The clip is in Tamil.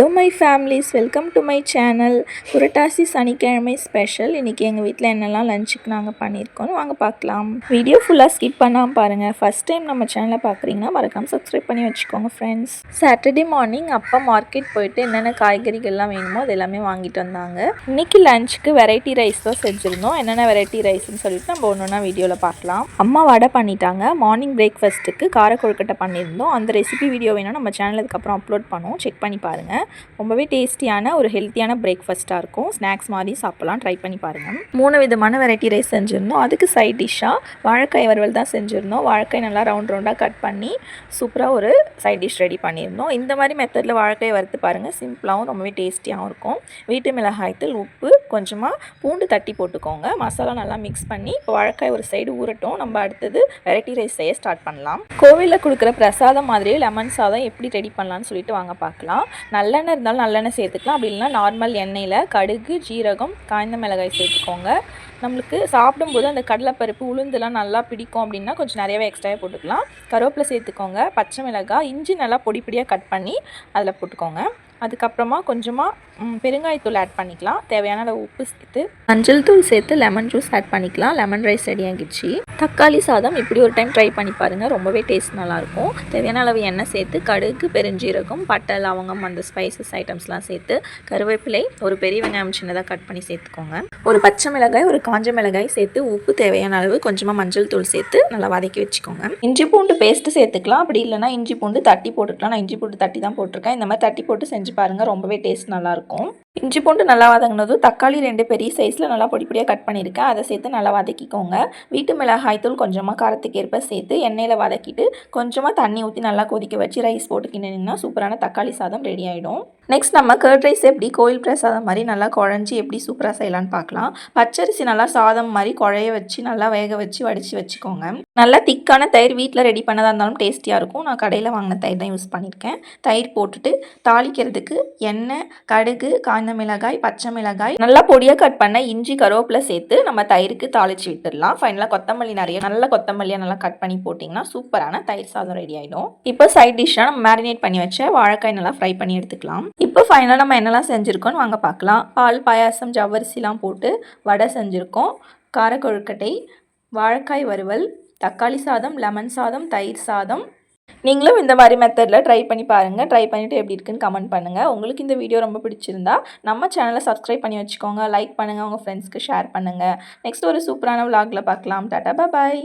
Hello my families welcome to my channel Purattasi சனிக்கிழமை ஸ்பெஷல் இன்றைக்கி எங்கள் வீட்டில் என்னெல்லாம் லஞ்சுக்கு நாங்கள் பண்ணியிருக்கோம் வாங்க பார்க்கலாம். வீடியோ ஃபுல்லாக ஸ்கிப் பண்ணாமல் பாருங்கள் ஃபஸ்ட் டைம் நம்ம சேனலை பார்க்குறீங்கன்னா மறக்காமல் சப்ஸ்கிரைப் பண்ணி வச்சுக்கோங்க ஃப்ரெண்ட்ஸ் சாட்டர்டே மார்னிங் அப்பா மார்க்கெட் போயிட்டு என்னென்ன காய்கறிகள்லாம் வேணுமோ அது எல்லாமே வாங்கிட்டு வந்தாங்க. இன்றைக்கி லஞ்சுக்கு வெரைட்டி ரைஸ் தான் செஞ்சுருந்தோம். என்னென்ன வெரைட்டி ரைஸ்னு சொல்லிட்டு நம்ம ஒன்று ஒன்றா வீடியோவில் பார்க்கலாம். அம்மா வடை பண்ணிட்டாங்க. மார்னிங் பிரேக்ஃபாஸ்ட்டுக்கு கார கொழுக்கட்டை பண்ணியிருந்தோம். அந்த ரெசிபி வீடியோ வேணும் நம்ம சேனலுக்கு அப்புறம் அப்லோட் பண்ணுவோம். செக் பண்ணி பாருங்கள் ரொம்பவே டேஸ்டியான ஒரு ஹெல்த்தியான பிரேக்ஃபாஸ்ட்டாக இருக்கும். ஸ்நாக்ஸ் மாதிரி சாப்பிட்லாம். ட்ரை பண்ணி பாருங்கள் மூணு விதமான வெரைட்டி ரைஸ் செஞ்சுருந்தோம். அதுக்கு சைட் டிஷ்ஷாக வாழைக்காய் வறுவல் தான் செஞ்சுருந்தோம். வாழைக்காய் நல்லா ரவுண்ட் ரவுண்டாக கட் பண்ணி சூப்பராக ஒரு சைட் டிஷ் ரெடி பண்ணியிருந்தோம். இந்த மாதிரி மெத்தடில் வாழைக்காய் வறுத்து பாருங்கள் சிம்பிளாகவும் ரொம்பவே டேஸ்டியாகவும் இருக்கும். வீட்டு மிளகாய்த்தூள் உப்பு கொஞ்சமாக பூண்டு தட்டி போட்டுக்கோங்க. மசாலா நல்லா மிக்ஸ் பண்ணி இப்போ வாழைக்காய் ஒரு சைடு ஊறட்டும். நம்ம அடுத்தது வெரைட்டி ரைஸ் செய்ய ஸ்டார்ட் பண்ணலாம். கோவிலில் கொடுக்குற பிரசாதம் மாதிரியே லெமன் சாதம் எப்படி ரெடி பண்ணலாம்னு சொல்லிட்டு வாங்க பார்க்கலாம். நல்லெண்ணெய் இருந்தாலும் நல்லெண்ணெய் சேர்த்துக்கலாம். அப்படி இல்லைனா நார்மல் எண்ணெயில் கடுகு ஜீரகம் காய்ந்த மிளகாய் சேர்த்துக்கோங்க. நம்மளுக்கு சாப்பிடும்போது அந்த கடலைப்பருப்பு உளுந்துலாம் நல்லா பிடிக்கும் அப்படின்னா கொஞ்சம் நிறையவே எக்ஸ்ட்ராவே போட்டுக்கலாம். கருவேப்பிலை சேர்த்துக்கோங்க. பச்சை மிளகாய் இஞ்சி நல்லா பொடி பொடியாக கட் பண்ணி அதில் போட்டுக்கோங்க. அதுக்கப்புறமா கொஞ்சமாக பெருங்காயத்தூள் ஆட் பண்ணிக்கலாம். தேவையான அளவு உப்பு சேர்த்து மஞ்சள் தூள் சேர்த்து லெமன் ஜூஸ் ஆட் பண்ணிக்கலாம். லெமன் ரைஸ் ரெடி ஆகிடுச்சு. தக்காளி சாதம் இப்படி ஒரு டைம் ட்ரை பண்ணி பாருங்கள் ரொம்பவே டேஸ்ட் நல்லாயிருக்கும். தேவையான அளவு எண்ணெய் சேர்த்து கடுகு பெருஞ்சீரகம் பட்டை லவங்கம் அந்த ஸ்பைசஸ் ஐட்டம்ஸ்லாம் சேர்த்து கருவேப்பிலை ஒரு பெரிய வெங்காயம் சின்னதாக கட் பண்ணி சேர்த்துக்கோங்க. ஒரு பச்சை மிளகாய் ஒரு காஞ்ச மிளகாய் சேர்த்து உப்பு தேவையான அளவு கொஞ்சமாக மஞ்சள் தூள் சேர்த்து நல்லா வதக்கி வச்சுக்கோங்க. இஞ்சி பூண்டு பேஸ்ட்டு சேர்த்துக்கலாம். அப்படி இல்லைனா இஞ்சி பூண்டு தட்டி போட்டுக்கலாம். நான் இஞ்சி பூண்டு தட்டி தான் போட்டிருக்கேன். இந்த மாதிரி தட்டி போட்டு செஞ்சு பாருங்கள் ரொம்பவே டேஸ்ட் நல்லாயிருக்கும் இஞ்சி பூண்டு நல்லா வதங்கினதும் தக்காளி ரெண்டு பெரிய சைஸில் நல்லா பொடி பொடியாக கட் பண்ணியிருக்கேன். அதை சேர்த்து நல்லா வதக்கிக்கோங்க. வீட்டு மிளகாய் தூள் கொஞ்சமாக காரத்துக்கு ஏற்ப சேர்த்து எண்ணெயில் வதக்கிட்டு கொஞ்சமாக தண்ணி ஊற்றி நல்லா கொதிக்க வச்சு ரைஸ் போட்டு கிண்டினா சூப்பரான தக்காளி சாதம் ரெடி ஆகிடும் நெக்ஸ்ட் நம்ம கர்ட் ரைஸ் எப்படி கோயில் பிரசாதம் மாதிரி நல்லா குழஞ்சி எப்படி சூப்பராக செய்யலான்னு பார்க்கலாம். பச்சரிசி நல்லா சாதம் மாதிரி குழைய வச்சு நல்லா வேக வச்சு வடித்து வச்சுக்கோங்க. நல்லா திக்கான தயிர் வீட்டில் ரெடி பண்ணதாக இருந்தாலும் டேஸ்டியாக இருக்கும். நான் கடையில் வாங்கின தயிர் தான் யூஸ் பண்ணியிருக்கேன். தயிர் போட்டுட்டு தாளிக்கிறதுக்கு எண்ணெய் கடுகு காய்ந்த மிளகாய் பச்சை மிளகாய் நல்லா பொடியாக கட் பண்ண இஞ்சி கருவேப்பிலை சேர்த்து நம்ம தயிருக்கு தாளித்து விட்டுடலாம். ஃபைனலாக கொத்தமல்லி நிறைய நல்ல கொத்தமல்லியாக நல்லா கட் பண்ணி போட்டிங்கன்னா சூப்பரான தயிர் சாதம் ரெடி ஆகிடும் இப்போ சைட் டிஷ்ஷாக நம்ம மேரினேட் பண்ணி வச்ச வாழைக்காய் நல்லா ஃப்ரை பண்ணி எடுத்துக்கலாம். இப்போ ஃபைனலாக நம்ம என்னெல்லாம் செஞ்சுருக்கோன்னு வாங்க பார்க்கலாம். பால் பாயாசம் ஜவ்வரிசிலாம் போட்டு வடை செஞ்சுருக்கோம். காரக்கொழுக்கட்டை வாழைக்காய் வறுவல் தக்காளி சாதம் லெமன் சாதம் தயிர் சாதம். நீங்களும் இந்த மாதிரி மெத்தடில் ட்ரை பண்ணி பாருங்கள் ட்ரை பண்ணிவிட்டு எப்படி இருக்குன்னு கமெண்ட் பண்ணுங்கள் உங்களுக்கு இந்த வீடியோ ரொம்ப பிடிச்சிருந்தா நம்ம சேனலை சப்ஸ்கிரைப் பண்ணி வச்சுக்கோங்க. லைக் பண்ணுங்கள் உங்கள் ஃப்ரெண்ட்ஸ்க்கு ஷேர் பண்ணுங்கள் நெக்ஸ்ட் ஒரு சூப்பரான விலாகில் பார்க்கலாம். டாட்டா பாய்